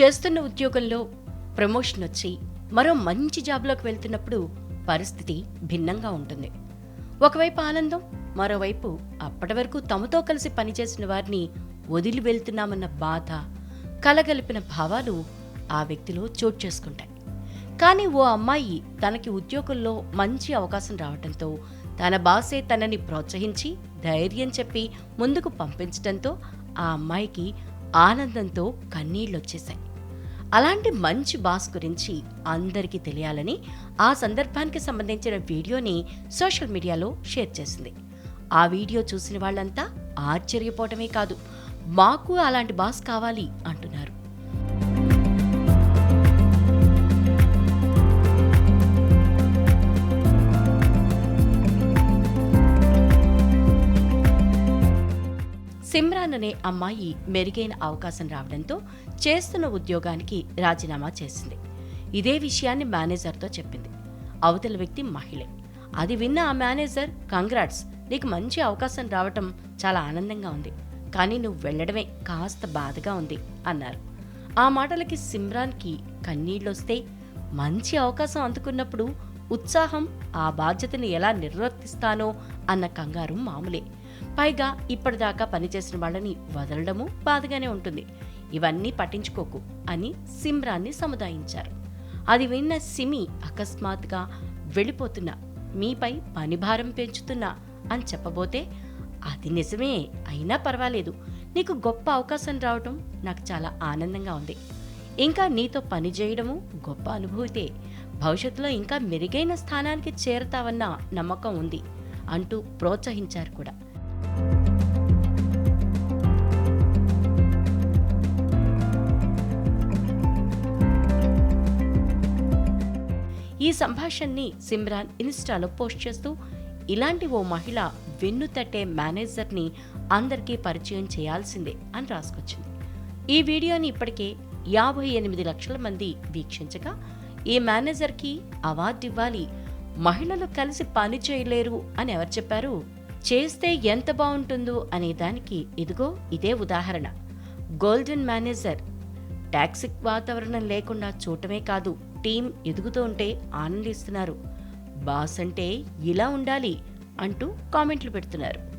చేస్తున్న ఉద్యోగంలో ప్రమోషన్ వచ్చి మరో మంచి జాబ్లోకి వెళ్తున్నప్పుడు పరిస్థితి భిన్నంగా ఉంటుంది. ఒకవైపు ఆనందం మరోవైపు అప్పటి వరకు తమతో కలిసి పనిచేసిన వారిని వదిలి వెళ్తున్నామన్న బాధ కలగలిపిన భావాలు ఆ వ్యక్తిలో చోటు చేసుకుంటాయి. కానీ ఓ అమ్మాయి తనకి ఉద్యోగంలో మంచి అవకాశం రావడంతో తన బాసే తనని ప్రోత్సహించి ధైర్యం చెప్పి ముందుకు పంపించడంతో ఆ అమ్మాయికి ఆనందంతో కన్నీళ్ళొచ్చేశాయి. అలాంటి మంచి బాస్ గురించి అందరికీ తెలియాలని ఆ సందర్భానికి సంబంధించిన వీడియోని సోషల్ మీడియాలో షేర్ చేసింది. ఆ వీడియో చూసిన వాళ్ళంతా ఆశ్చర్యపోవటమే కాదు మాకు అలాంటి బాస్ కావాలి అంటున్నారు. సిమ్రాన్ అనే అమ్మాయి మెరుగైన అవకాశం రావడంతో చేస్తున్న ఉద్యోగానికి రాజీనామా చేసింది. ఇదే విషయాన్ని మేనేజర్తో చెప్పింది. అవతల వ్యక్తి మహిళే. అది విన్న ఆ మేనేజర్ కంగ్రాట్స్ నీకు మంచి అవకాశం రావటం చాలా ఆనందంగా ఉంది. కానీ నువ్వు వెళ్ళడమే కాస్త బాధగా ఉంది అన్నారు. ఆ మాటలకి సిమ్రాన్కి కన్నీళ్ళొస్తే మంచి అవకాశం అందుకున్నప్పుడు ఉత్సాహం ఆ బాధ్యతని ఎలా నిర్వర్తిస్తానో అన్న కంగారు మామూలే. పైగా ఇప్పటిదాకా పనిచేసిన వాళ్ళని వదలడము బాధగానే ఉంటుంది. ఇవన్నీ పట్టించుకోకు అని సిమ్రాన్ని సముదాయించారు. అది విన్న సిమి అకస్మాత్తుగా వెళ్ళిపోతున్నా మీపై పనిభారం పెంచుతున్నా అని చెప్పబోతే అది నిజమే అయినా పర్వాలేదు. నీకు గొప్ప అవకాశం రావటం నాకు చాలా ఆనందంగా ఉంది. ఇంకా నీతో పని చేయడము గొప్ప అనుభూతే భవిష్యత్తులో ఇంకా మెరుగైన స్థానానికి చేరతావన్న నమ్మకం ఉంది అంటూ ప్రోత్సహించారు కూడా. ఈ సంభాషణని సిమ్రాన్ ఇన్స్టాలో పోస్ట్ చేస్తూ ఇలాంటి ఓ మహిళ వెన్ను తట్టే మేనేజర్ని అందరికీ పరిచయం చేయాల్సిందే అని రాసుకొచ్చింది. ఈ వీడియోని ఇప్పటికే యాభై ఎనిమిది లక్షల మంది వీక్షించగా ఈ మేనేజర్కి అవార్డు ఇవ్వాలి మహిళలు కలిసి పని చేయలేరు అని ఎవరు చెప్పారు? చేస్తే ఎంత బాగుంటుందో అనే దానికి ఇదిగో ఇదే ఉదాహరణ. Golden manager. టాక్సిక్ వాతావరణం లేకుండా చూడటమే కాదు టీం ఎదుగుతూ ఉంటే ఆనందిస్తున్నారు. బాస్ అంటే ఇలా ఉండాలి అంటూ కామెంట్లు పెడుతున్నారు.